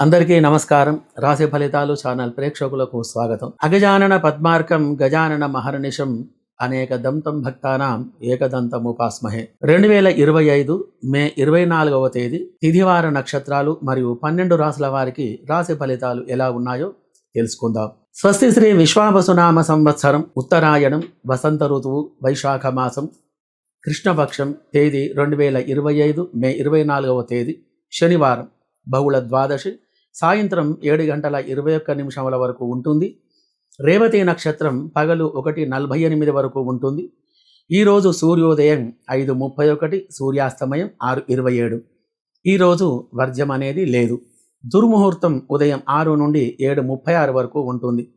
అందరికీ నమస్కారం. రాశి ఫలితాలు ఛానల్ ప్రేక్షకులకు స్వాగతం. అగజానన పద్మార్కం గజానన మహర్నిషం అనేక దంతం భక్తానాం ఏకదంతముపాస్మహే రెండు వేల ఇరవై ఐదు మే ఇరవై నాలుగవ తేదీ తిథివార నక్షత్రాలు మరియు పన్నెండు రాసుల వారికి రాశి ఫలితాలు ఎలా ఉన్నాయో తెలుసుకుందాం. స్వస్తి శ్రీ విశ్వావసునామ సంవత్సరం ఉత్తరాయణం వసంత ఋతువు వైశాఖ మాసం కృష్ణపక్షం తేదీ రెండు వేల ఇరవై ఐదు మే ఇరవై నాలుగవ తేదీ శనివారం బహుళ ద్వాదశి సాయంత్రం ఏడు గంటల ఇరవై ఒక్క నిమిషముల వరకు ఉంటుంది. రేవతి నక్షత్రం పగలు ఒకటి నలభై ఎనిమిది వరకు ఉంటుంది. ఈరోజు సూర్యోదయం ఐదు ముప్పై ఒకటి సూర్యాస్తమయం ఆరు ఇరవై ఏడు. ఈరోజు వర్జం అనేది లేదు. దుర్ముహూర్తం ఉదయం ఆరు నుండి ఏడు ముప్పై ఆరు వరకు ఉంటుంది.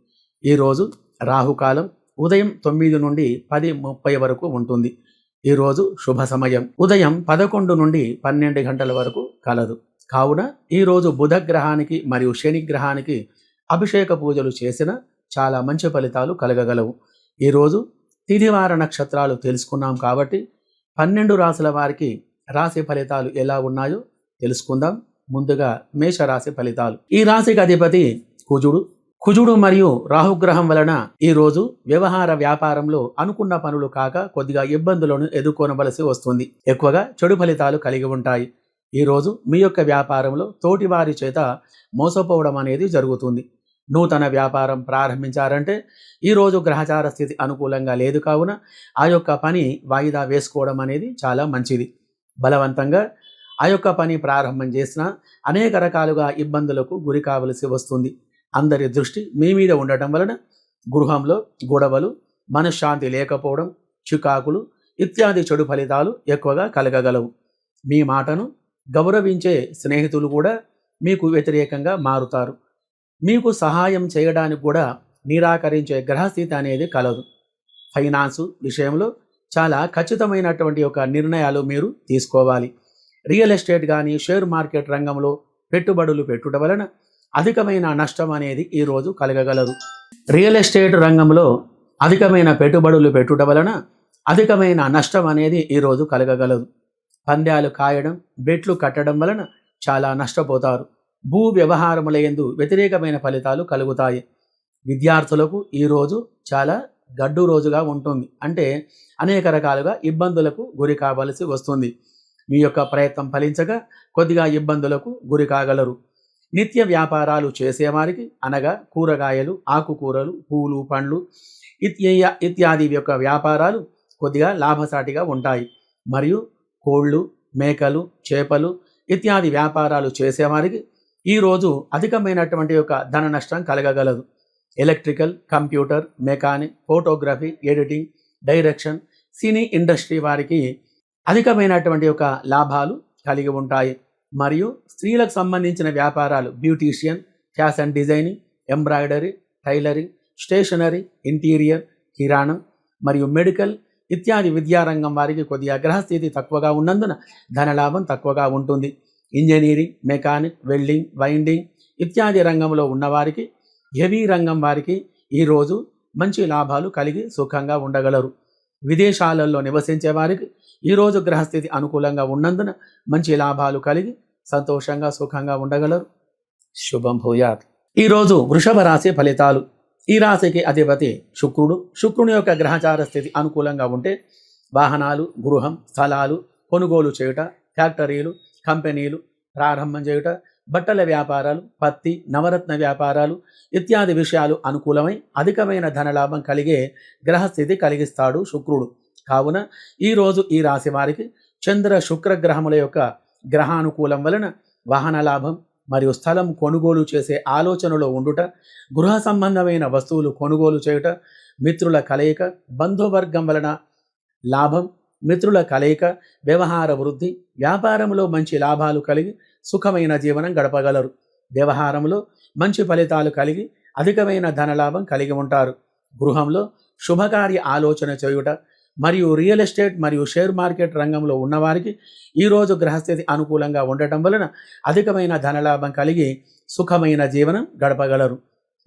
ఈరోజు రాహుకాలం ఉదయం తొమ్మిది నుండి పది ముప్పై వరకు ఉంటుంది. ఈరోజు శుభ సమయం. ఉదయం పదకొండు నుండి పన్నెండు గంటల వరకు కలదు. కావున ఈరోజు బుధ గ్రహానికి మరియు శని గ్రహానికి అభిషేక పూజలు చేసిన చాలా మంచి ఫలితాలు కలగగలవు. ఈరోజు తినివార నక్షత్రాలు తెలుసుకున్నాం కాబట్టి పన్నెండు రాసుల వారికి రాశి ఫలితాలు ఎలా ఉన్నాయో తెలుసుకుందాం. ముందుగా మేషరాశి ఫలితాలు. ఈ రాశికి అధిపతి కుజుడు. కుజుడు మరియు రాహుగ్రహం వలన ఈరోజు వ్యవహార వ్యాపారంలో అనుకున్న పనులు కాక కొద్దిగా ఇబ్బందులను ఎదుర్కొనవలసి వస్తుంది. ఎక్కువగా చెడు ఫలితాలు కలిగి ఉంటాయి. ఈరోజు మీ యొక్క వ్యాపారంలో తోటివారి చేత మోసపోవడం అనేది జరుగుతుంది. నూతన వ్యాపారం ప్రారంభించారంటే ఈరోజు గ్రహచార స్థితి అనుకూలంగా లేదు కావున ఆ యొక్క పని వాయిదా వేసుకోవడం అనేది చాలా మంచిది. బలవంతంగా ఆ యొక్క పని ప్రారంభం చేసినా అనేక రకాలుగా ఇబ్బందులకు గురి కావలసి వస్తుంది. అందరి దృష్టి మీ మీద ఉండటం వలన గృహంలో గొడవలు మనశ్శాంతి లేకపోవడం చికాకులు ఇత్యాది చెడు ఫలితాలు ఎక్కువగా కలగగలవు. మీ మాటను గౌరవించే స్నేహితులు కూడా మీకు వ్యతిరేకంగా మారుతారు. మీకు సహాయం చేయడానికి కూడా నిరాకరించే గ్రహస్థితి అనేది కలదు. ఫైనాన్సు విషయంలో చాలా ఖచ్చితమైనటువంటి ఒక నిర్ణయాలు మీరు తీసుకోవాలి. రియల్ ఎస్టేట్ కానీ షేర్ మార్కెట్ రంగంలో పెట్టుబడులు పెట్టుట వలన అధికమైన నష్టం అనేది ఈరోజు కలగగలదు. రియల్ ఎస్టేట్ రంగంలో అధికమైన పెట్టుబడులు పెట్టుట వలన అధికమైన నష్టం అనేది ఈరోజు కలగగలదు. పందాలు కాయడం బెట్లు కట్టడం వలన చాలా నష్టపోతారు. భూ వ్యవహారముల యందు వ్యతిరేకమైన ఫలితాలు కలుగుతాయి. విద్యార్థులకు ఈరోజు చాలా గడ్డు రోజుగా ఉంటుంది. అంటే అనేక రకాలుగా ఇబ్బందులకు గురి కావలసి వస్తుంది. మీ యొక్క ప్రయత్నం ఫలించగా కొద్దిగా ఇబ్బందులకు గురి కాగలరు. నిత్య వ్యాపారాలు చేసేవారికి అనగా కూరగాయలు ఆకుకూరలు పూలు పండ్లు ఇత్య ఇత్యాది యొక్క వ్యాపారాలు కొద్దిగా లాభసాటిగా ఉంటాయి. మరియు కోళ్ళు మేకలు చేపలు ఇత్యాది వ్యాపారాలు చేసేవారికి ఈరోజు అధికమైనటువంటి యొక్క ధన నష్టం కలగగలదు. Electrical computer mechanic photography editing direction cine industry వారికి అధికమైనటువంటి యొక్క లాభాలు కలిగి ఉంటాయి. మరియు స్త్రీలకు సంబంధించిన వ్యాపారాలు beautician fashion designing embroidery tailoring stationery interior కిరాణం మరియు మెడికల్ ఇత్యాది విద్యారంగం వారికి కొద్దిగా గ్రహస్థితి తక్కువగా ఉన్నందున ధనలాభం తక్కువగా ఉంటుంది. ఇంజనీరింగ్ మెకానిక్ వెల్డింగ్ వైండింగ్ ఇత్యాది రంగంలో ఉన్నవారికి హెవీ రంగం వారికి ఈరోజు మంచి లాభాలు కలిగి సుఖంగా ఉండగలరు. విదేశాలలో నివసించే వారికి ఈరోజు గ్రహస్థితి అనుకూలంగా ఉన్నందున మంచి లాభాలు కలిగి సంతోషంగా సుఖంగా ఉండగలరు. శుభం భూయాత్. ఈరోజు వృషభ రాశి ఫలితాలు. ఈ రాశికి అధిపతి శుక్రుడు. శుక్రుని యొక్క గ్రహచార స్థితి అనుకూలంగా ఉంటే వాహనాలు గృహం స్థలాలు కొనుగోలు చేయుట ఫ్యాక్టరీలు కంపెనీలు ప్రారంభం చేయుట బట్టల వ్యాపారాలు పత్తి నవరత్న వ్యాపారాలు ఇత్యాది విషయాలు అనుకూలమై అధికమైన ధనలాభం కలిగే గ్రహస్థితి కలిగిస్తాడు శుక్రుడు. కావున ఈరోజు ఈ రాశి వారికి చంద్ర శుక్ర గ్రహముల యొక్క గ్రహానుకూలం వలన వాహన లాభం మరియు స్థలం కొనుగోలు చేసే ఆలోచనలో ఉండుట గృహ సంబంధమైన వస్తువులు కొనుగోలు చేయుట మిత్రుల కలయిక బంధువర్గం వలన లాభం మిత్రుల కలయిక వ్యవహార వృద్ధి వ్యాపారంలో మంచి లాభాలు కలిగి సుఖమైన జీవనం గడపగలరు. వ్యవహారంలో మంచి ఫలితాలు కలిగి అధికమైన ధనలాభం కలిగి ఉంటారు. గృహంలో శుభకార్య ఆలోచన చేయుట మరియు రియల్ ఎస్టేట్ మరియు షేర్ మార్కెట్ రంగంలో ఉన్నవారికి ఈరోజు గ్రహస్థితి అనుకూలంగా ఉండటం వలన అధికమైన ధనలాభం కలిగి సుఖమైన జీవనం గడపగలరు.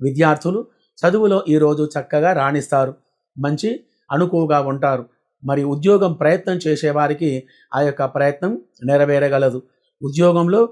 విద్యార్థులు చదువులో ఈరోజు చక్కగా రాణిస్తారు. మంచి అనుకువగా ఉంటారు. మరి ఉద్యోగం ప్రయత్నం చేసేవారికి ఆ యొక్క ప్రయత్నం నెరవేరగలదు. ఉద్యోగంలో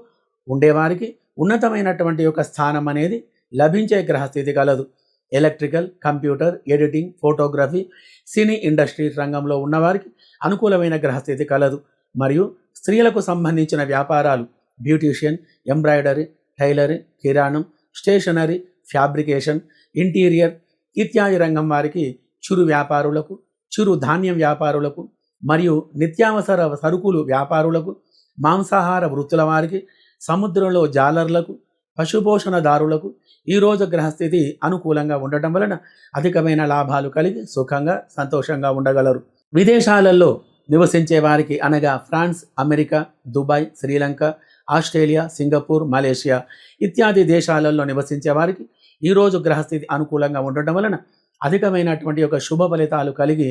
ఉండేవారికి ఉన్నతమైనటువంటి యొక్క స్థానం అనేది లభించే గ్రహస్థితి కలదు. Electrical computer editing photography cine industry రంగంలో ఉన్నవారికి అనుకూలమైన గ్రహస్థితి కలదు. మరియు స్త్రీలకు సంబంధించిన వ్యాపారాలు బ్యూటీషియన్ ఎంబ్రాయిడరీ టైలరీ కిరాణం స్టేషనరీ ఫ్యాబ్రికేషన్ ఇంటీరియర్ ఇత్యాది రంగం వారికి చిరు వ్యాపారులకు చిరు ధాన్యం వ్యాపారులకు మరియు నిత్యావసర సరుకులు వ్యాపారులకు మాంసాహార వృత్తుల వారికి సముద్రంలో జాలర్లకు పశుపోషణదారులకు ఈరోజు గ్రహస్థితి అనుకూలంగా ఉండటం వలన అధికమైన లాభాలు కలిగి సుఖంగా సంతోషంగా ఉండగలరు. విదేశాలలో నివసించే వారికి అనగా France America Dubai Sri Lanka Australia Singapore Malaysia ఇత్యాది దేశాలలో నివసించే వారికి ఈరోజు గ్రహస్థితి అనుకూలంగా ఉండటం వలన అధికమైనటువంటి యొక్క శుభ ఫలితాలు కలిగి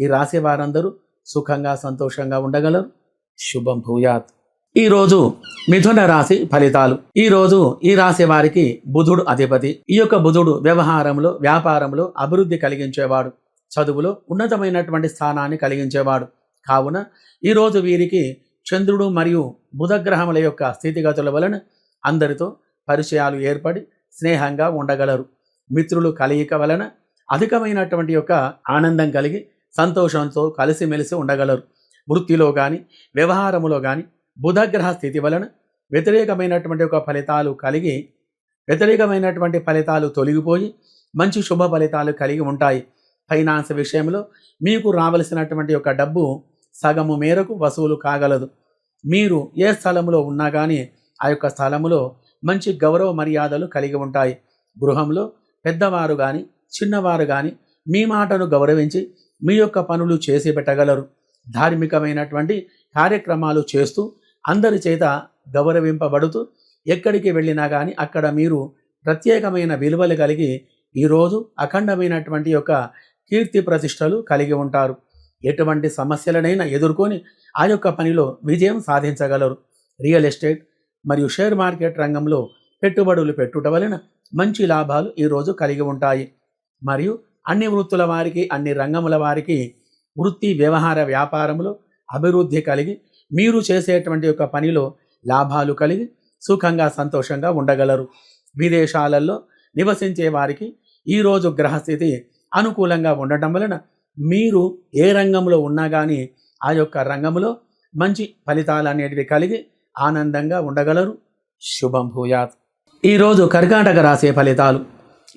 ఈ రాశి వారందరూ సుఖంగా సంతోషంగా ఉండగలరు. శుభం భూయాత్. ఈరోజు మిథున రాశి ఫలితాలు. ఈ రోజు ఈ రాశి వారికి బుధుడు అధిపతి. ఈ యొక్క బుధుడు వ్యవహారంలో వ్యాపారంలో అభివృద్ధి కలిగించేవాడు. చదువులో ఉన్నతమైనటువంటి స్థానాన్ని కలిగించేవాడు. కావున ఈరోజు వీరికి చంద్రుడు మరియు బుధగ్రహముల యొక్క స్థితిగతుల వలన అందరితో పరిచయాలు ఏర్పడి స్నేహంగా ఉండగలరు. మిత్రులు కలయిక వలన అధికమైనటువంటి యొక్క ఆనందం కలిగి సంతోషంతో కలిసిమెలిసి ఉండగలరు. వృత్తిలో కానీ వ్యవహారములో కానీ బుధగ్రహ స్థితి వలన వ్యతిరేకమైనటువంటి ఒక ఫలితాలు కలిగి వ్యతిరేకమైనటువంటి ఫలితాలు తొలగిపోయి మంచి శుభ ఫలితాలు కలిగి ఉంటాయి. ఫైనాన్స్ విషయంలో మీకు రావలసినటువంటి ఒక డబ్బు సగము మేరకు వసూలు కాగలదు. మీరు ఏ స్థలంలో ఉన్నా కానీ ఆ యొక్క స్థలములో మంచి గౌరవ మర్యాదలు కలిగి ఉంటాయి. గృహంలో పెద్దవారు కానీ చిన్నవారు కానీ మీ మాటను గౌరవించి మీ యొక్క పనులు చేసి పెట్టగలరు. ధార్మికమైనటువంటి కార్యక్రమాలు చేస్తూ అందరి చేత గౌరవింపబడుతూ ఎక్కడికి వెళ్ళినా కానీ అక్కడ మీరు ప్రత్యేకమైన విలువలు కలిగి ఈరోజు అఖండమైనటువంటి యొక్క కీర్తి ప్రతిష్టలు కలిగి ఉంటారు. ఎటువంటి సమస్యలనైనా ఎదుర్కొని ఆ యొక్క పనిలో విజయం సాధించగలరు. రియల్ ఎస్టేట్ మరియు షేర్ మార్కెట్ రంగంలో పెట్టుబడులు పెట్టుట వలన మంచి లాభాలు ఈరోజు కలిగి ఉంటాయి. మరియు అన్ని వృత్తుల వారికి అన్ని రంగముల వారికి వృత్తి వ్యవహార వ్యాపారంలో అభివృద్ధి కలిగి మీరు చేసేటువంటి యొక్క పనిలో లాభాలు కలిగి సుఖంగా సంతోషంగా ఉండగలరు. విదేశాలలో నివసించే వారికి ఈరోజు గ్రహస్థితి అనుకూలంగా ఉండటం వలన మీరు ఏ రంగంలో ఉన్నా కానీ ఆ యొక్క రంగంలో మంచి ఫలితాలు అనేటివి కలిగి ఆనందంగా ఉండగలరు. శుభం భూయాత్. ఈరోజు కర్కాటక రాశి ఫలితాలు.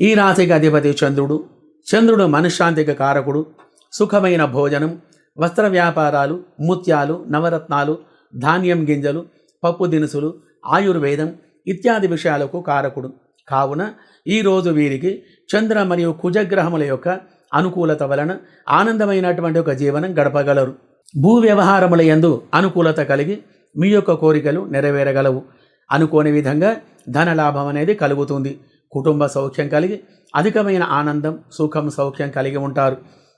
ఈ రాశికి అధిపతి చంద్రుడు. చంద్రుడు మనశ్శాంతికి కారకుడు. సుఖమైన భోజనం వస్త్ర వ్యాపారాలు ముత్యాలు నవరత్నాలు ధాన్యం గింజలు పప్పు దినుసులు ఆయుర్వేదం ఇత్యాది విషయాలకు కారకుడు. కావున ఈరోజు వీరికి చంద్ర మరియు కుజగ్రహముల యొక్క అనుకూలత వలన ఆనందమైనటువంటి ఒక జీవనం గడపగలరు. భూ వ్యవహారముల యందు అనుకూలత కలిగి మీ యొక్క కోరికలు నెరవేరగలవు. అనుకోని విధంగా ధన లాభం అనేది కలుగుతుంది. కుటుంబ సౌఖ్యం కలిగి అధికమైన ఆనందం సుఖం సౌఖ్యం కలిగి ఉంటారు.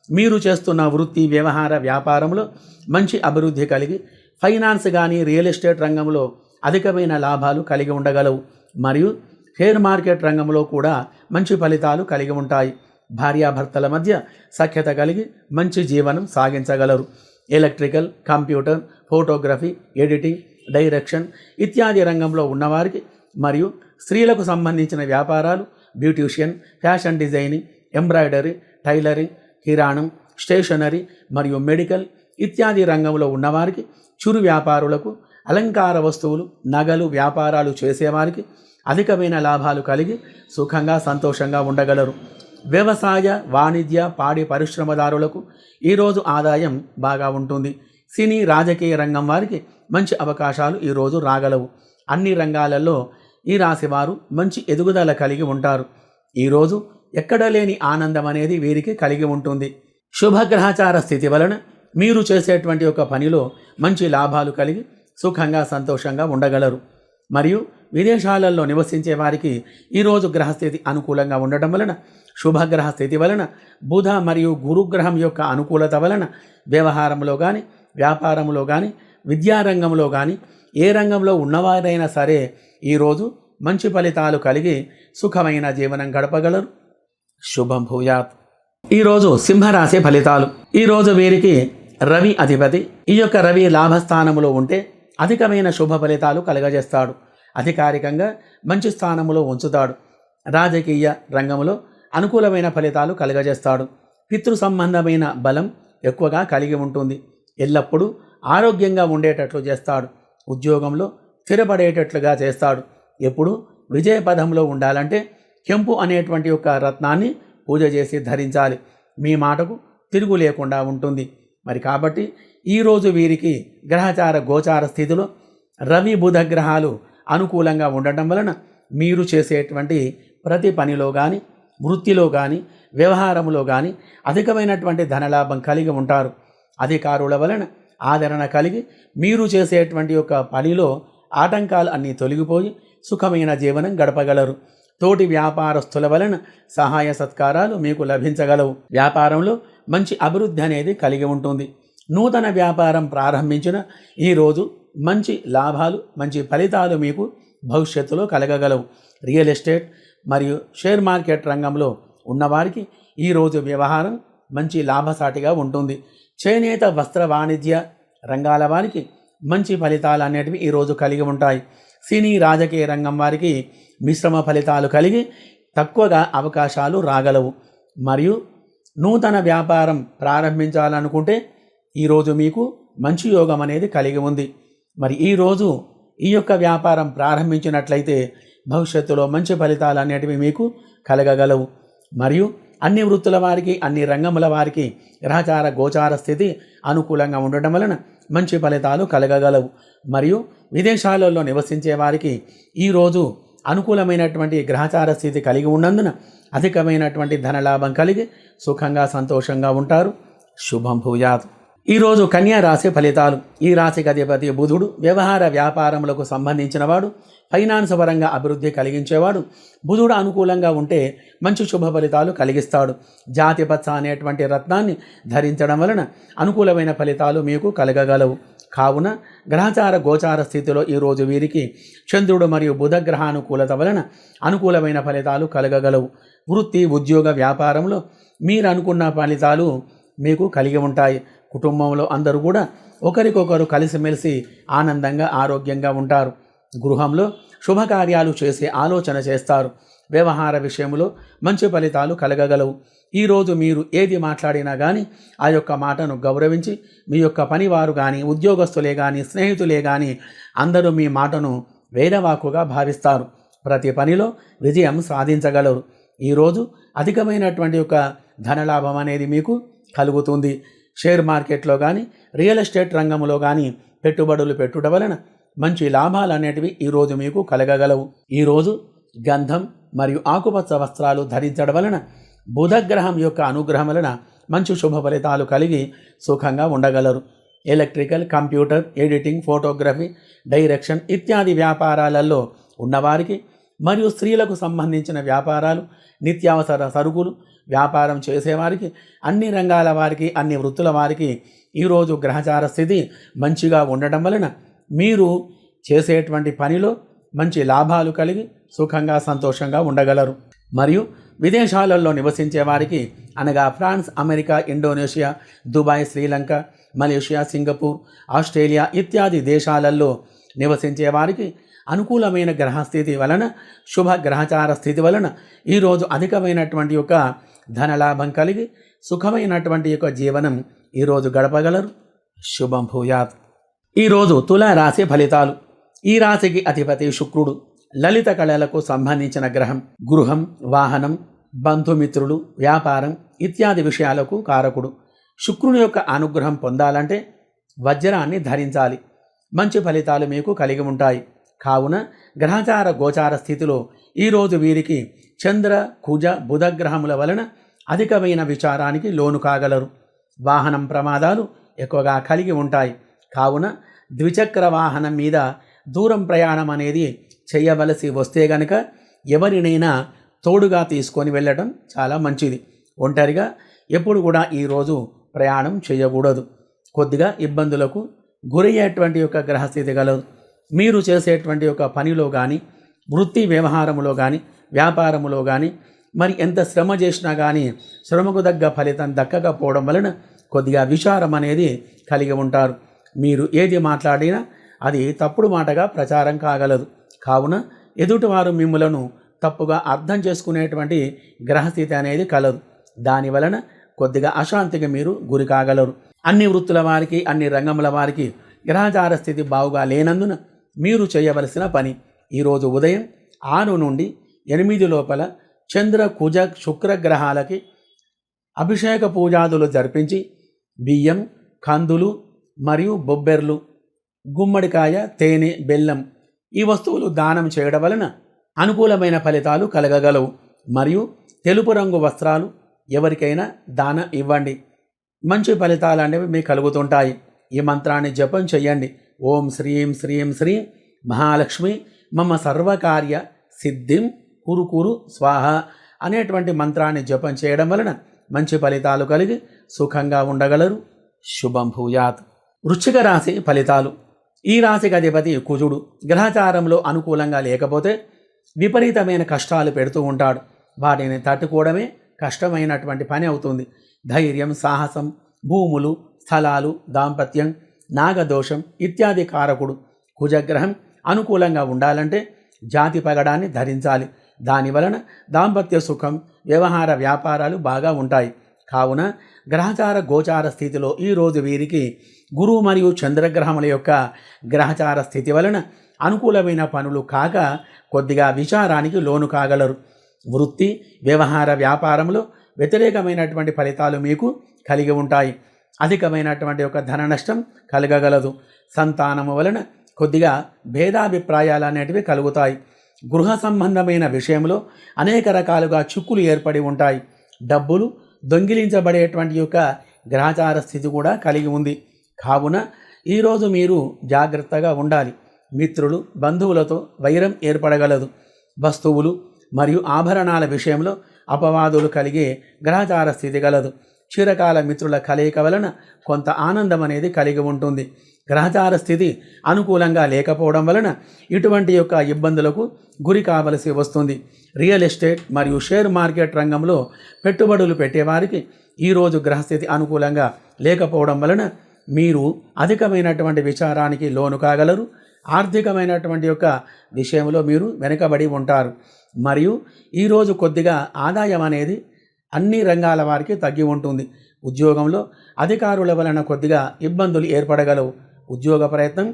మీరు చేస్తున్న వృత్తి వ్యవహార వ్యాపారంలో మంచి అభివృద్ధి కలిగి ఫైనాన్స్ కానీ రియల్ ఎస్టేట్ రంగంలో అధికమైన లాభాలు కలిగి ఉండగలవు. మరియు షేర్ మార్కెట్ రంగంలో కూడా మంచి ఫలితాలు కలిగి ఉంటాయి. భార్యాభర్తల మధ్య సఖ్యత కలిగి మంచి జీవనం సాగించగలరు. Electrical computer photography editing direction ఇత్యాది రంగంలో ఉన్నవారికి మరియు స్త్రీలకు సంబంధించిన వ్యాపారాలు beautician fashion designing embroidery tailoring కిరాణం స్టేషనరీ మరియు మెడికల్ ఇత్యాది రంగంలో ఉన్నవారికి చురు వ్యాపారులకు అలంకార వస్తువులు నగలు వ్యాపారాలు చేసేవారికి అధికమైన లాభాలు కలిగి సుఖంగా సంతోషంగా ఉండగలరు. వ్యవసాయ వాణిజ్య పాడి పరిశ్రమదారులకు ఈరోజు ఆదాయం బాగా ఉంటుంది. సినీ రాజకీయ రంగం వారికి మంచి అవకాశాలు ఈరోజు రాగలవు. అన్ని రంగాలలో ఈ రాశివారు మంచి ఎదుగుదల కలిగి ఉంటారు. ఈరోజు ఎక్కడ లేని ఆనందం అనేది వీరికి కలిగి ఉంటుంది. శుభగ్రహచార స్థితి వలన మీరు చేసేటువంటి ఒక పనిలో మంచి లాభాలు కలిగి సుఖంగా సంతోషంగా ఉండగలరు. మరియు విదేశాలలో నివసించే వారికి ఈరోజు గ్రహస్థితి అనుకూలంగా ఉండటం వలన శుభగ్రహ స్థితి వలన బుధ మరియు గురుగ్రహం యొక్క అనుకూలత వలన వ్యవహారంలో కానీ వ్యాపారంలో కానీ విద్యారంగంలో కానీ ఏ రంగంలో ఉన్నవారైనా సరే ఈరోజు మంచి ఫలితాలు కలిగి సుఖమైన జీవనం గడపగలరు. శుభం భూయాత్. ఈరోజు సింహరాశి ఫలితాలు. ఈరోజు వీరికి రవి అధిపతి. ఈ యొక్క రవి లాభస్థానములో ఉంటే అధికమైన శుభ ఫలితాలు కలగజేస్తాడు. అధికారికంగా మంచి స్థానములో ఉంచుతాడు. రాజకీయ రంగంలో అనుకూలమైన ఫలితాలు కలుగజేస్తాడు. పితృ సంబంధమైన బలం ఎక్కువగా కలిగి ఉంటుంది. ఎల్లప్పుడూ ఆరోగ్యంగా ఉండేటట్లు చేస్తాడు. ఉద్యోగంలో స్థిరపడేటట్లుగా చేస్తాడు. ఎప్పుడు విజయ పదంలో ఉండాలంటే కెంపు అనేటువంటి ఒక రత్నాన్ని పూజ చేసి ధరించాలి. మీ మాటకు తిరుగు లేకుండా ఉంటుంది. మరి కాబట్టి ఈరోజు వీరికి గ్రహచార గోచార స్థితిలో రవి బుధ గ్రహాలు అనుకూలంగా ఉండటం వలన మీరు చేసేటువంటి ప్రతి పనిలో కానీ వృత్తిలో కానీ వ్యవహారంలో కానీ అధికమైనటువంటి ధనలాభం కలిగి ఉంటారు. అధికారుల వలన ఆదరణ కలిగి మీరు చేసేటువంటి యొక్క పనిలో ఆటంకాలు అన్నీ తొలగిపోయి సుఖమైన జీవనం గడపగలరు. తోటి వ్యాపారస్తుల వలన సహాయ సత్కారాలు మీకు లభించగలవు. వ్యాపారంలో మంచి అభివృద్ధి అనేది కలిగి ఉంటుంది. నూతన వ్యాపారం ప్రారంభించిన ఈరోజు మంచి లాభాలు మంచి ఫలితాలు మీకు భవిష్యత్తులో కలగగలవు. రియల్ ఎస్టేట్ మరియు షేర్ మార్కెట్ రంగంలో ఉన్నవారికి ఈరోజు వ్యవహారం మంచి లాభసాటిగా ఉంటుంది. చేనేత వస్త్ర వాణిజ్య రంగాల వారికి మంచి ఫలితాలు అనేటివి ఈరోజు కలిగి ఉంటాయి. సినీ రాజకీయ రంగం వారికి మిశ్రమ ఫలితాలు కలిగి తక్కువగా అవకాశాలు రాగలవు. మరియు నూతన వ్యాపారం ప్రారంభించాలనుకుంటే ఈరోజు మీకు మంచి యోగం అనేది కలిగి ఉంది. మరి ఈరోజు ఈ యొక్క వ్యాపారం ప్రారంభించినట్లయితే భవిష్యత్తులో మంచి ఫలితాలు అనేటివి మీకు కలగగలవు. మరియు అన్ని వృత్తుల వారికి అన్ని రంగముల వారికి గ్రహచార గోచార స్థితి అనుకూలంగా ఉండటం వలన మంచి ఫలితాలు కలగగలవు. మరియు విదేశాలలో నివసించే వారికి ఈరోజు అనుకూలమైనటువంటి గ్రహచార స్థితి కలిగి ఉన్నందున అధికమైనటువంటి ధనలాభం కలిగి సుఖంగా సంతోషంగా ఉంటారు. శుభం భూయాత్. ఈరోజు కన్యా రాశి ఫలితాలు. ఈ రాశికి అధిపతి బుధుడు వ్యవహార వ్యాపారములకు సంబంధించినవాడు ఫైనాన్స్ పరంగా అభివృద్ధి కలిగించేవాడు. బుధుడు అనుకూలంగా ఉంటే మంచి శుభ ఫలితాలు కలిగిస్తాడు. జాతిపత్స అనేటువంటి రత్నాన్ని ధరించడం వలన అనుకూలమైన ఫలితాలు మీకు కలగగలవు. కావున గ్రహచార గోచార స్థితిలో ఈరోజు వీరికి చంద్రుడు మరియు బుధ గ్రహానుకూలత వలన అనుకూలమైన ఫలితాలు కలగగలవు. వృత్తి ఉద్యోగ వ్యాపారంలో మీరు అనుకున్న ఫలితాలు మీకు కలిగి ఉంటాయి. కుటుంబంలో అందరూ కూడా ఒకరికొకరు కలిసిమెలిసి ఆనందంగా ఆరోగ్యంగా ఉంటారు. గృహంలో శుభకార్యాలు చేసే ఆలోచన చేస్తారు. వ్యవహార విషయంలో మంచి ఫలితాలు కలగగలవు. ఈరోజు మీరు ఏది మాట్లాడినా కానీ ఆ యొక్క మాటను గౌరవించి మీ యొక్క పనివారు కానీ ఉద్యోగస్తులే కానీ స్నేహితులే కానీ అందరూ మీ మాటను వేదవాకుగా భావిస్తారు. ప్రతి పనిలో విజయం సాధించగలరు. ఈరోజు అధికమైనటువంటి ఒక ధనలాభం అనేది మీకు కలుగుతుంది. షేర్ మార్కెట్లో కానీ రియల్ ఎస్టేట్ రంగంలో కానీ పెట్టుబడులు పెట్టుట వలన మంచి లాభాలు అనేటివి ఈరోజు మీకు కలగగలవు. ఈరోజు గంధం మరియు ఆకుపచ్చ వస్త్రాలు ధరించడం వలన బుధగ్రహం యొక్క అనుగ్రహం వలన మంచి శుభ ఫలితాలు కలిగి సుఖంగా ఉండగలరు. Electrical computer editing photography direction ఇత్యాది వ్యాపారాలలో ఉన్నవారికి మరియు స్త్రీలకు సంబంధించిన వ్యాపారాలు నిత్యావసర సరుకులు వ్యాపారం చేసేవారికి అన్ని రంగాల వారికి అన్ని వృత్తుల వారికి ఈరోజు గ్రహచార స్థితి మంచిగా ఉండటం వలన మీరు చేసేటువంటి పనిలో మంచి లాభాలు కలిగి సుఖంగా సంతోషంగా ఉండగలరు. మరియు విదేశాలలో నివసించే వారికి అనగా France America Indonesia Dubai Sri Lanka Malaysia Singapore Australia ఇత్యాది దేశాలలో నివసించే వారికి అనుకూలమైన గ్రహస్థితి వలన శుభ గ్రహచార స్థితి వలన ఈరోజు అధికమైనటువంటి యొక్క ధనలాభం కలిగి సుఖమైనటువంటి యొక్క జీవనం ఈరోజు గడపగలరు. శుభం భూయాత్. ఈరోజు తులా రాశి ఫలితాలు. ఈ రాశికి అధిపతి శుక్రుడు. లలిత కళలకు సంబంధించిన గ్రహం గృహం వాహనం బంధుమిత్రులు వ్యాపారం ఇత్యాది విషయాలకు కారకుడు. శుక్రుని యొక్క అనుగ్రహం పొందాలంటే వజ్రాన్ని ధరించాలి. మంచి ఫలితాలు మీకు కలిగి ఉంటాయి. కావున గ్రహచార గోచార స్థితిలో ఈరోజు వీరికి చంద్ర కుజ బుధగ్రహముల వలన అధికమైన విచారానికి లోను కాగలరు. వాహనం ప్రమాదాలు ఎక్కువగా కలిగి ఉంటాయి. కావున ద్విచక్ర వాహనం మీద దూరం ప్రయాణం అనేది చేయవలసి వస్తే గనక ఎవరినైనా తోడుగా తీసుకొని వెళ్ళటం చాలా మంచిది. ఒంటరిగా ఎప్పుడు కూడా ఈరోజు ప్రయాణం చేయకూడదు. కొద్దిగా ఇబ్బందులకు గురయ్యేటువంటి యొక్క గ్రహస్థితి కలదు మీరు చేసేటువంటి ఒక పనిలో కానీ వృత్తి వ్యవహారములో కానీ వ్యాపారములో కానీ మరి ఎంత శ్రమ చేసినా కానీ శ్రమకు తగ్గ ఫలితం దక్కకపోవడం వలన కొద్దిగా విచారం అనేది కలిగి ఉంటారు. మీరు ఏది మాట్లాడినా అది తప్పుడు మాటగా ప్రచారం కాగలదు. కావున ఎదుటివారు మిమ్ములను తప్పుగా అర్థం చేసుకునేటువంటి గ్రహస్థితి అనేది కలదు. దాని వలన కొద్దిగా అశాంతికి మీరు గురి కాగలరు. అన్ని వృత్తుల వారికి అన్ని రంగముల వారికి గ్రహచార స్థితి బావుగా లేనందున మీరు చేయవలసిన పని. ఈరోజు ఉదయం ఆరు నుండి ఎనిమిది లోపల చంద్ర కుజ శుక్ర గ్రహాలకి అభిషేక పూజాదులు జరిపించి బియ్యం కందులు మరియు బొబ్బెర్లు గుమ్మడికాయ తేనె బెల్లం ఈ వస్తువులు దానం చేయడం వలన అనుకూలమైన ఫలితాలు కలగగలవు. మరియు తెలుపు రంగు వస్త్రాలు ఎవరికైనా దాన ఇవ్వండి. మంచి ఫలితాలు అనేవి మీకు కలుగుతుంటాయి. ఈ మంత్రాన్ని జపం చేయండి. ఓం శ్రీం శ్రీం శ్రీం మహాలక్ష్మి మమ సర్వకార్య సిద్ధిం కురు కురు స్వాహ అనేటువంటి మంత్రాన్ని జపం చేయడం వలన మంచి ఫలితాలు కలిగి సుఖంగా ఉండగలరు. శుభం భూయాత్. వృశ్చిక రాశి ఫలితాలు. ఈ రాశికి అధిపతి కుజుడు. గ్రహచారంలో అనుకూలంగా లేకపోతే విపరీతమైన కష్టాలు పెడుతూ ఉంటాడు. వాటిని తట్టుకోవడమే కష్టమైనటువంటి పని అవుతుంది. ధైర్యం సాహసం భూములు స్థలాలు దాంపత్యం నాగదోషం ఇత్యాది కారకుడు. కుజగ్రహం అనుకూలంగా ఉండాలంటే జాతి పగడాన్ని ధరించాలి. దాని వలన దాంపత్య సుఖం వ్యవహార వ్యాపారాలు బాగా ఉంటాయి. కావున గ్రహచార గోచార స్థితిలో ఈరోజు వీరికి గురువు మరియు చంద్రగ్రహముల యొక్క గ్రహచార స్థితి వలన అనుకూలమైన పనులు కాక కొద్దిగా విచారానికి లోను కాగలరు. వృత్తి వ్యవహార వ్యాపారంలో వ్యతిరేకమైనటువంటి ఫలితాలు మీకు కలిగి ఉంటాయి. అధికమైనటువంటి ఒక ధన నష్టం కలగగలదు. సంతానము వలన కొద్దిగా భేదాభిప్రాయాలు అనేటివి కలుగుతాయి. గృహ సంబంధమైన విషయంలో అనేక రకాలుగా చిక్కులు ఏర్పడి ఉంటాయి. డబ్బులు దొంగిలించబడేటువంటి యొక్క గ్రహచార స్థితి కూడా కలిగి ఉంది. కావున ఈరోజు మీరు జాగ్రత్తగా ఉండాలి. మిత్రులు బంధువులతో వైరం ఏర్పడగలదు. వస్తువులు మరియు ఆభరణాల విషయంలో అపవాదులు కలిగే గ్రహచార స్థితి గలదు. చిరకాల మిత్రుల కలయిక వలన కొంత ఆనందం అనేది కలిగి ఉంటుంది. గ్రహచార స్థితి అనుకూలంగా లేకపోవడం వలన ఇటువంటి యొక్క ఇబ్బందులకు గురి కావలసి వస్తుంది. రియల్ ఎస్టేట్ మరియు షేర్ మార్కెట్ రంగంలో పెట్టుబడులు పెట్టేవారికి ఈరోజు గ్రహస్థితి అనుకూలంగా లేకపోవడం వలన మీరు అధికమైనటువంటి విచారానికి లోను కాగలరు. ఆర్థికమైనటువంటి యొక్క విషయంలో మీరు వెనుకబడి ఉంటారు. మరియు ఈరోజు కొద్దిగా ఆదాయం అనేది అన్ని రంగాల వారికి తగ్గి ఉంటుంది. ఉద్యోగంలో అధికారుల వలన కొద్దిగా ఇబ్బందులు ఏర్పడగలవు. ఉద్యోగ ప్రయత్నం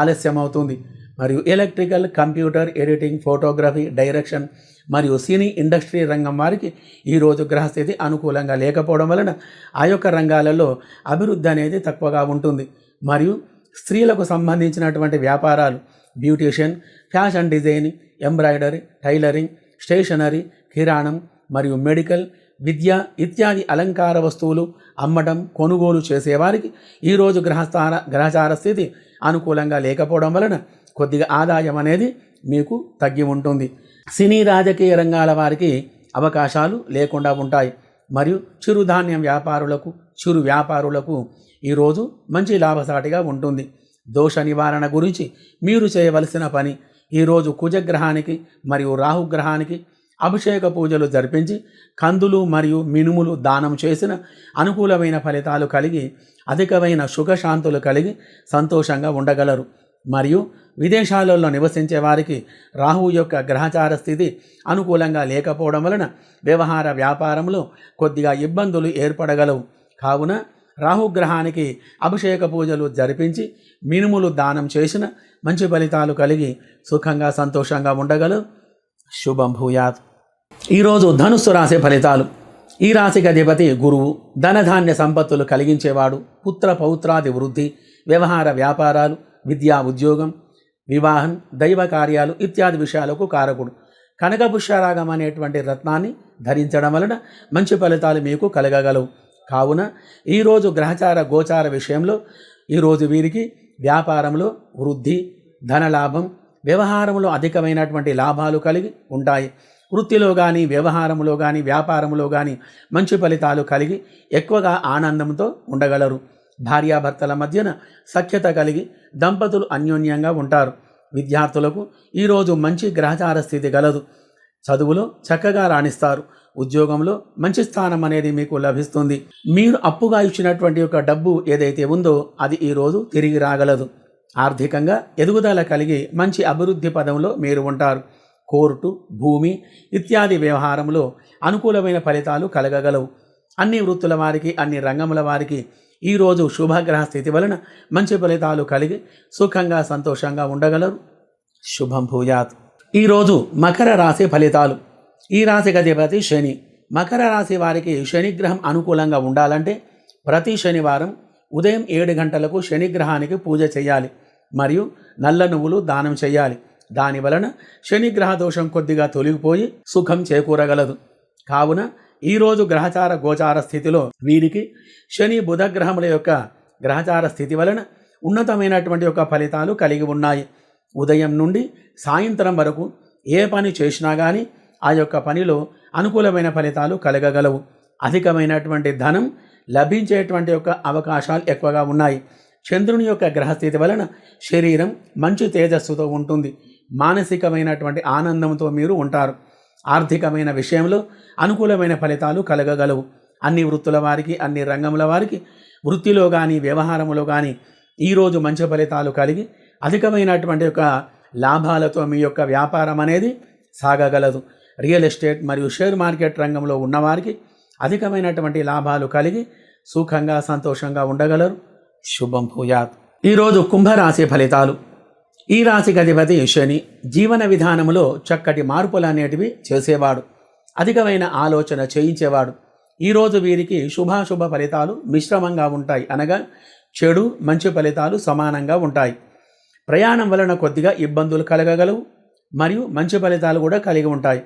ఆలస్యం అవుతుంది మరియు electrical computer editing photography direction మరియు సినీ ఇండస్ట్రీ రంగం వారికి ఈరోజు గ్రహస్థితి అనుకూలంగా లేకపోవడం వలన ఆ యొక్క రంగాలలో అభివృద్ధి అనేది తక్కువగా ఉంటుంది. మరియు స్త్రీలకు సంబంధించినటువంటి వ్యాపారాలు beautician fashion design embroidery tailoring stationery కిరాణం మరియు మెడికల్ విద్య ఇత్యాది అలంకార వస్తువులు అమ్మటం కొనుగోలు చేసేవారికి ఈరోజు గ్రహస్థాన గ్రహచార స్థితి అనుకూలంగా లేకపోవడం వలన కొద్దిగా ఆదాయం అనేది మీకు తగ్గి ఉంటుంది. సినీ రాజకీయ రంగాల వారికి అవకాశాలు లేకుండా ఉంటాయి. మరియు చిరుధాన్యం వ్యాపారులకు చిరు వ్యాపారులకు ఈరోజు మంచి లాభసాటిగా ఉంటుంది. దోష నివారణ గురించి మీరు చేయవలసిన పని ఈరోజు కుజగ్రహానికి మరియు రాహుగ్రహానికి అభిషేక పూజలు జరిపించి కందులు మరియు మినుములు దానం చేసిన అనుకూలమైన ఫలితాలు కలిగి అధికమైన సుఖశాంతులు కలిగి సంతోషంగా ఉండగలరు. మరియు విదేశాలలో నివసించే వారికి రాహు యొక్క గ్రహచార స్థితి అనుకూలంగా లేకపోవడం వలన వ్యవహార వ్యాపారంలో కొద్దిగా ఇబ్బందులు ఏర్పడగలవు. కావున రాహుగ్రహానికి అభిషేక పూజలు జరిపించి మినుములు దానం చేసిన మంచి ఫలితాలు కలిగి సుఖంగా సంతోషంగా ఉండగలరు. శుభం భూయాత్. ఈరోజు ధనుస్సు రాశి ఫలితాలు. ఈ రాశికి అధిపతి గురువు. ధనధాన్య సంపత్తులు కలిగించేవాడు. పుత్ర పౌత్రాది వృద్ధి. వ్యవహార వ్యాపారాలు. విద్యా ఉద్యోగం. వివాహం. దైవ కార్యాలు ఇత్యాది విషయాలకు కారకుడు. కనకపుష్యరాగం అనేటువంటి రత్నాన్ని ధరించడం వలన మంచి ఫలితాలు మీకు కలగగలవు. కావున ఈరోజు గ్రహచార గోచార విషయంలో ఈరోజు వీరికి వ్యాపారంలో వృద్ధి ధనలాభం వ్యవహారంలో అధికమైనటువంటి లాభాలు కలిగి ఉంటాయి. వృత్తిలో కానీ వ్యవహారంలో కానీ వ్యాపారంలో కానీ మంచి ఫలితాలు కలిగి ఎక్కువగా ఆనందంతో ఉండగలరు. భార్యాభర్తల మధ్యన సఖ్యత కలిగి దంపతులు అన్యోన్యంగా ఉంటారు. విద్యార్థులకు ఈరోజు మంచి గ్రహచార స్థితి గలదు. చదువులో చక్కగా రాణిస్తారు. ఉద్యోగంలో మంచి స్థానం అనేది మీకు లభిస్తుంది. మీరు అప్పుగా ఇచ్చినటువంటి యొక్క డబ్బు ఏదైతే ఉందో అది ఈరోజు తిరిగి రాగలదు. ఆర్థికంగా ఎదుగుదల కలిగి మంచి అభివృద్ధి పదంలో మీరు ఉంటారు. కోర్టు భూమి ఇత్యాది వ్యవహారంలో అనుకూలమైన ఫలితాలు కలగగలవు. అన్ని వృత్తుల వారికి అన్ని రంగముల వారికి ఈరోజు శుభగ్రహ స్థితి వలన మంచి ఫలితాలు కలిగి సుఖంగా సంతోషంగా ఉండగలరు. శుభం భూయాత్ ఈరోజు మకర రాశి ఫలితాలు. ఈ రాశి అధిపతి శని. మకర రాశి వారికి శనిగ్రహం అనుకూలంగా ఉండాలంటే ప్రతి శనివారం ఉదయం ఏడు గంటలకు శనిగ్రహానికి పూజ చేయాలి. మరియు నల్ల నువ్వులు దానం చేయాలి. దాని వలన శనిగ్రహ దోషం కొద్దిగా తొలగిపోయి సుఖం చేకూరగలదు. కావున ఈరోజు గ్రహచార గోచార స్థితిలో వీరికి శని బుధ గ్రహముల యొక్క గ్రహచార స్థితి వలన ఉన్నతమైనటువంటి యొక్క ఫలితాలు కలిగి ఉన్నాయి. ఉదయం నుండి సాయంత్రం వరకు ఏ పని చేసినా కానీ ఆ యొక్క పనిలో అనుకూలమైన ఫలితాలు కలగగలవు. అధికమైనటువంటి ధనం లభించేటువంటి యొక్క అవకాశాలు ఎక్కువగా ఉన్నాయి. చంద్రుని యొక్క గ్రహస్థితి వలన శరీరం మంచి తేజస్సుతో ఉంటుంది. మానసికమైనటువంటి ఆనందంతో మీరు ఉంటారు. ఆర్థికమైన విషయంలో అనుకూలమైన ఫలితాలు కలగగలవు. అన్ని వృత్తుల వారికి అన్ని రంగముల వారికి వృత్తిలో కానీ వ్యవహారములో కానీ ఈరోజు మంచి ఫలితాలు కలిగి అధికమైనటువంటి యొక్క లాభాలతో మీ యొక్క వ్యాపారం అనేది సాగగలదు. రియల్ ఎస్టేట్ మరియు షేర్ మార్కెట్ రంగంలో ఉన్నవారికి అధికమైనటువంటి లాభాలు కలిగి సుఖంగా సంతోషంగా ఉండగలరు. శుభం భూయాత్. ఈరోజు కుంభరాశి ఫలితాలు. ఈ రాశికి అధిపతి శని. జీవన విధానములో చక్కటి మార్పులు అనేటివి చేసేవాడు. అధికమైన ఆలోచన చేయించేవాడు. ఈరోజు వీరికి శుభాశుభ ఫలితాలు మిశ్రమంగా ఉంటాయి. అనగా చెడు మంచి ఫలితాలు సమానంగా ఉంటాయి. ప్రయాణం వలన కొద్దిగా ఇబ్బందులు కలగగలవు మరియు మంచి ఫలితాలు కూడా కలిగి ఉంటాయి.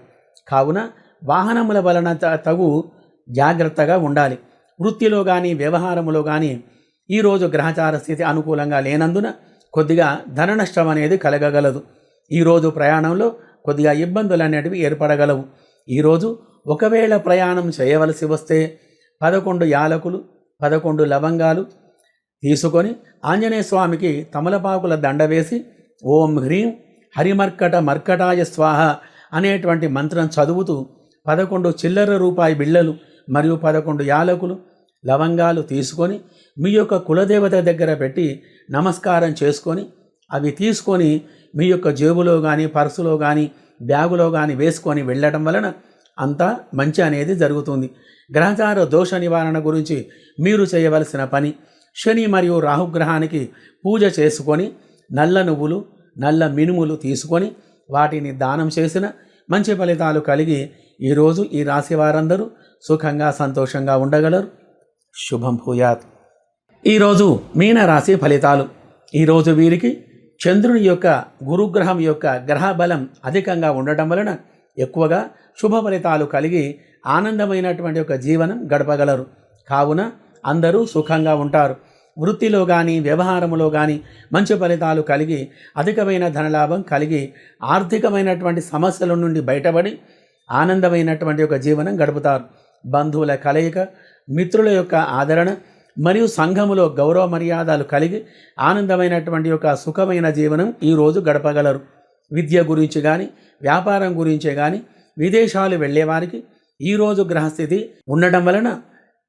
కావున వాహనముల వలన తగు జాగ్రత్తగా ఉండాలి. వృత్తిలో కానీ వ్యవహారములో కానీ ఈరోజు గ్రహచార స్థితి అనుకూలంగా లేనందున కొద్దిగా ధన నష్టం అనేది కలగగలదు. ఈరోజు ప్రయాణంలో కొద్దిగా ఇబ్బందులు అనేటివి ఏర్పడగలవు. ఈరోజు ఒకవేళ ప్రయాణం చేయవలసి వస్తే పదకొండు యాలకులు పదకొండు లవంగాలు తీసుకొని ఆంజనేయ స్వామికి తమలపాకుల దండ వేసి ఓం హ్రీం హరిమర్కట మర్కటాయ స్వాహ అనేటువంటి మంత్రం చదువుతూ పదకొండు చిల్లర రూపాయి బిళ్ళలు మరియు పదకొండు యాలకులు లవంగాలు తీసుకొని మీ యొక్క కులదేవత దగ్గర పెట్టి నమస్కారం చేసుకొని అవి తీసుకొని మీ యొక్క జేబులో కానీ పర్సులో కానీ బ్యాగులో కానీ వేసుకొని వెళ్ళడం వలన అంతా మంచి అనేది జరుగుతుంది. గ్రహచార దోష నివారణ గురించి మీరు చేయవలసిన పని శని మరియు రాహుగ్రహానికి పూజ చేసుకొని నల్ల నువ్వులు నల్ల మినుములు తీసుకొని వాటిని దానం చేసిన మంచి ఫలితాలు కలిగి ఈరోజు ఈ రాశి వారందరూ సుఖంగా సంతోషంగా ఉండగలరు. శుభం భూయాత్. ఈరోజు మీనరాశి ఫలితాలు. ఈరోజు వీరికి చంద్రుని యొక్క గురుగ్రహం యొక్క గ్రహ బలం అధికంగా ఉండటం వలన ఎక్కువగా శుభ ఫలితాలు కలిగి ఆనందమైనటువంటి ఒక జీవనం గడపగలరు. కావున అందరూ సుఖంగా ఉంటారు. వృత్తిలో కానీ వ్యవహారములో కానీ మంచి ఫలితాలు కలిగి అధికమైన ధనలాభం కలిగి ఆర్థికమైనటువంటి సమస్యల నుండి బయటపడి ఆనందమైనటువంటి ఒక జీవనం గడుపుతారు. బంధువుల కలయిక మిత్రుల యొక్క ఆదరణ మరియు సంఘములో గౌరవ మర్యాదలు కలిగి ఆనందమైనటువంటి యొక్క సుఖమైన జీవనం ఈరోజు గడపగలరు. విద్య గురించి కానీ వ్యాపారం గురించే కానీ విదేశాలు వెళ్ళేవారికి ఈరోజు గ్రహస్థితి ఉండడం వలన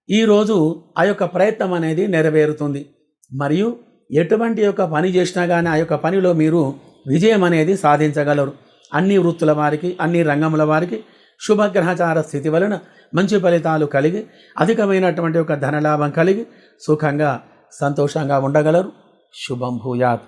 ఈరోజు ఆ యొక్క ప్రయత్నం అనేది నెరవేరుతుంది. మరియు ఎటువంటి యొక్క పని చేసినా కానీ ఆ యొక్క పనిలో మీరు విజయం అనేది సాధించగలరు. అన్ని వృత్తుల వారికి అన్ని రంగముల వారికి శుభగ్రహచార స్థితి వలన మంచి ఫలితాలు కలిగి అధికమైనటువంటి ఒక ధనలాభం కలిగి సుఖంగా సంతోషంగా ఉండగలరు. శుభం భూయాత్.